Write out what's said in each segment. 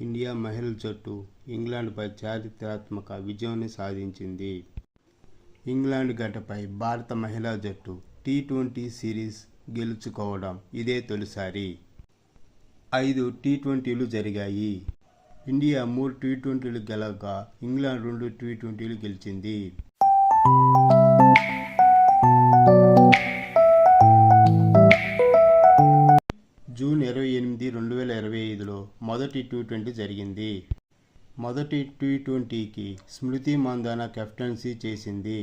India మహిళల జట్టు ఇంగ్లాండ్పై చారిత్రాత్మక విజయాన్ని సాధించింది. ఇంగ్లాండ్ గడ్డపై భారత మహిళా జట్టు టీ ట్వంటీ సిరీస్ గెలుచుకోవడం ఇదే తొలిసారి. ఐదు టీ ట్వంటీలు జరిగాయి. ఇండియా మూడు టీ ట్వంటీలు గెలవగా ఇంగ్లాండ్ రెండు టీ ట్వంటీలు గెలిచింది. మొదటి టీ ట్వంటీ జరిగింది. మొదటి టీ ట్వంటీకి స్మృతి మందాన కెప్టెన్సీ చేసింది.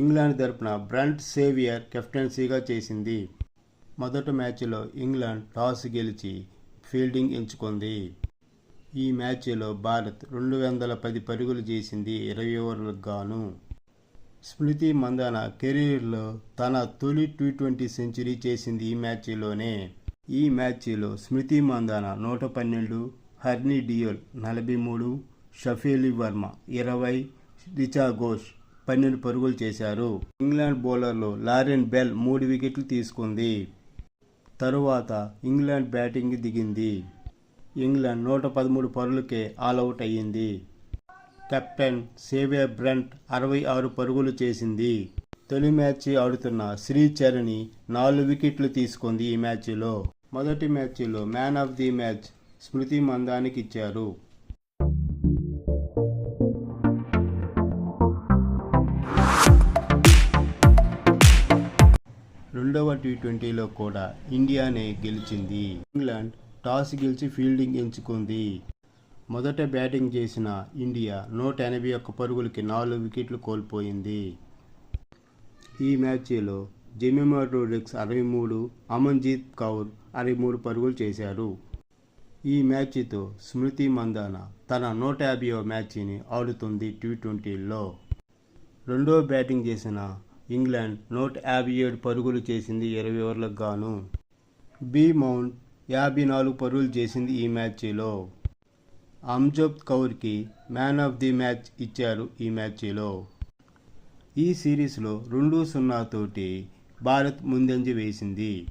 ఇంగ్లాండ్ తరపున బ్రంట్ సేవియర్ కెప్టెన్సీగా చేసింది. మొదటి మ్యాచ్లో ఇంగ్లాండ్ టాస్ గెలిచి ఫీల్డింగ్ ఎంచుకుంది. ఈ మ్యాచ్లో భారత్ రెండు వందల పది పరుగులు చేసింది ఇరవై ఓవర్లకు గాను స్మృతి మందాన కెరీర్లో తన తొలి టీ ట్వంటీ సెంచరీ చేసింది ఈ మ్యాచ్లోనే. ఈ మ్యాచ్లో స్మృతి మందాన నూట పన్నెండు హర్నీ డియోల్ నలభై మూడు షఫీలి వర్మ ఇరవై రిచా ఘోష్ పన్నెండు పరుగులు చేశారు. ఇంగ్లాండ్ బౌలర్లో లారెన్ బెల్ మూడు వికెట్లు తీసుకుంది. తరువాత ఇంగ్లాండ్ బ్యాటింగ్ దిగింది. ఇంగ్లాండ్ నూట పదమూడు పరుగులకే ఆల్అవుట్ అయ్యింది. కెప్టెన్ సేవియర్ బ్రంట్ అరవై ఆరు పరుగులు చేసింది. తొలి మ్యాచ్ ఆడుతున్న శ్రీచరణి నాలుగు వికెట్లు తీసుకుంది ఈ మ్యాచ్లో. మొదటి మ్యాచ్లో man of the match Smriti మందానికి ఇచ్చారు. రెండవ టీ ట్వంటీలో కూడా ఇండియానే గెలిచింది. ఇంగ్లాండ్ టాస్ గెలిచి ఫీల్డింగ్ ఎంచుకుంది. మొదట బ్యాటింగ్ చేసిన ఇండియా నూట ఎనభై ఒక్క పరుగులకి నాలుగు వికెట్లు కోల్పోయింది. ఈ మ్యాచ్లో జెమిమా రోడ్రిక్స్ అరవై మూడు అమన్జీత్ కౌర్ అరవై మూడు పరుగులు చేశారు. ఈ మ్యాచ్తో స్మృతి మందాన తన నూట యాభైవ మ్యాచ్ని ఆడుతుంది టీ ట్వంటీలో. రెండో బ్యాటింగ్ చేసిన ఇంగ్లాండ్ నూట యాభై ఏడు పరుగులు చేసింది ఇరవై ఓవర్లకు గాను. బి మౌంట్ యాభై నాలుగు పరుగులు చేసింది ఈ మ్యాచ్లో. అమ్జద్ కౌర్కి మ్యాన్ ఆఫ్ ది మ్యాచ్ ఇచ్చారు ఈ మ్యాచ్లో. ఈ సిరీస్లో రెండు సున్నా తోటి భారత్ ముందంజ వేసింది.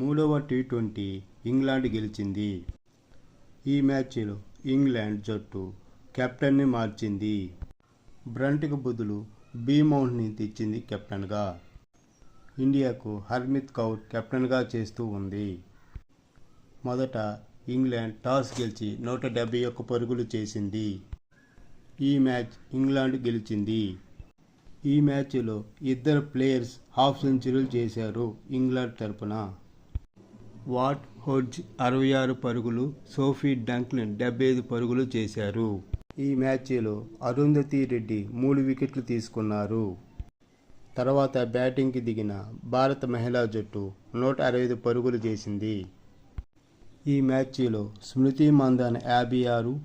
మూడవ టీ ట్వంటీ ఇంగ్లాండ్ గెలిచింది. ఈ మ్యాచ్లో ఇంగ్లాండ్ జట్టు కెప్టెన్ని మార్చింది. బ్రంట్కి బదులు బీమౌంట్ని తెచ్చింది కెప్టెన్గా. ఇండియాకు హర్మిత్ కౌర్ కెప్టెన్గా చేస్తూ ఉంది. మొదట ఇంగ్లాండ్ టాస్ గెలిచి నూట డెబ్బై ఒక్క పరుగులు చేసింది. ఈ మ్యాచ్ ఇంగ్లాండ్ గెలిచింది. ఈ మ్యాచ్లో ఇద్దరు ప్లేయర్స్ హాఫ్ సెంచరీలు చేశారు ఇంగ్లాండ్ తరపున. వాట్ హోడ్జ్ అరవై ఆరు పరుగులు సోఫీ డంక్లిన్ డెబ్బై ఐదు పరుగులు చేశారు. ఈ మ్యాచ్లో అరుంధతి రెడ్డి మూడు వికెట్లు తీసుకున్నారు. తర్వాత బ్యాటింగ్కి దిగిన భారత మహిళా జట్టు నూట అరవై ఐదు పరుగులు చేసింది. ఈ మ్యాచ్లో స్మృతి మందాన యాభై ఆరు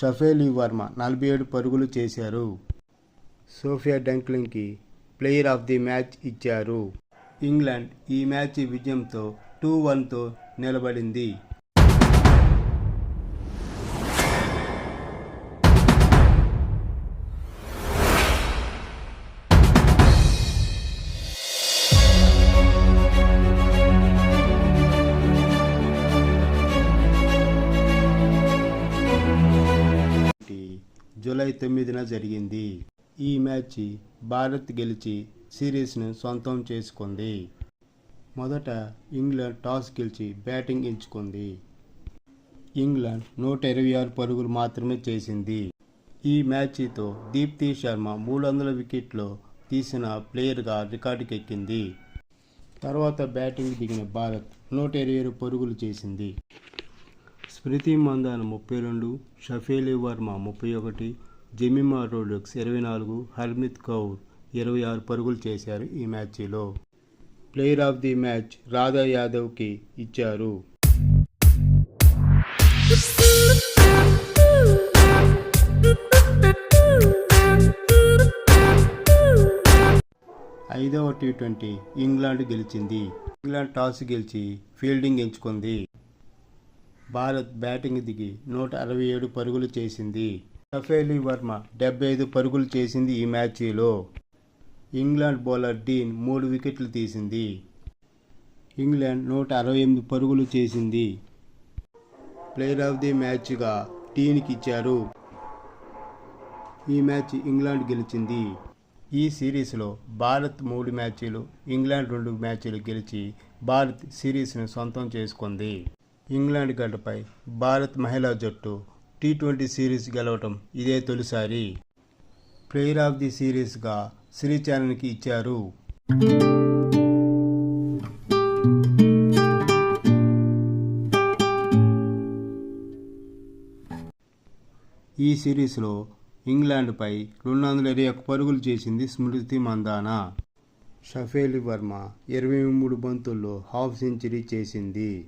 షఫేలి వర్మ నలభై ఏడు పరుగులు చేశారు. సోఫియా డంక్లింగ్కి ప్లేయర్ ఆఫ్ ది మ్యాచ్ ఇచ్చారు. ఇంగ్లాండ్ ఈ మ్యాచ్ విజయంతో టూ వన్తో నిలబడింది. జూలై తొమ్మిదిన జరిగింది. ఈ మ్యాచ్ భారత్ గెలిచి సిరీస్ను సొంతం చేసుకుంది. మొదట ఇంగ్లాండ్ టాస్ గెలిచి బ్యాటింగ్ ఎంచుకుంది. ఇంగ్లాండ్ నూట ఇరవై ఆరు పరుగులు మాత్రమే చేసింది. ఈ మ్యాచ్తో దీప్తి శర్మ మూడు వందల వికెట్లు తీసిన ప్లేయర్గా రికార్డుకెక్కింది. తర్వాత బ్యాటింగ్ దిగిన భారత్ నూట ఇరవై ఏడు పరుగులు చేసింది. స్మృతి మందాన ముప్పై రెండు షఫేలి వర్మ ముప్పై ఒకటి జెమిమా రోడక్స్ ఇరవై నాలుగు హర్మిత్ కౌర్ ఇరవై ఆరు పరుగులు చేశారు ఈ మ్యాచ్లో. Player of the match Radha యాదవ్కి ఇచ్చారు. ఐదవ టీ ట్వంటీ ఇంగ్లాండ్ గెలిచింది. ఇంగ్లాండ్ టాస్ గెలిచి ఫీల్డింగ్ ఎంచుకుంది. భారత్ బ్యాటింగ్ దిగి నూట అరవై ఏడు పరుగులు చేసింది. సఫేలి వర్మ డెబ్బై ఐదు పరుగులు చేసింది ఈ మ్యాచ్లో. ఇంగ్లాండ్ బౌలర్ డీన్ మూడు వికెట్లు తీసింది. ఇంగ్లాండ్ నూట అరవై ఎనిమిది పరుగులు చేసింది. ప్లేయర్ ఆఫ్ ది మ్యాచ్గా టీనికి ఇచ్చారు. ఈ మ్యాచ్ ఇంగ్లాండ్ గెలిచింది. ఈ సిరీస్లో భారత్ మూడు మ్యాచ్లు ఇంగ్లాండ్ రెండు మ్యాచ్లు గెలిచి భారత్ సిరీస్ను సొంతం చేసుకుంది. ఇంగ్లాండ్ గడ్డపై భారత్ మహిళా జట్టు టీ ట్వంటీ సిరీస్ గెలవటం ఇదే తొలిసారి. ప్లేయర్ ఆఫ్ ది సిరీస్గా శ్రీచారణ్కి ఇచ్చారు. ఈ సిరీస్లో ఇంగ్లాండ్పై రెండు వందల ఇరవై ఒక్క పరుగులు చేసింది స్మృతి మందాన. షఫేలి వర్మ ఇరవై మూడు బంతుల్లో హాఫ్ సెంచరీ చేసింది.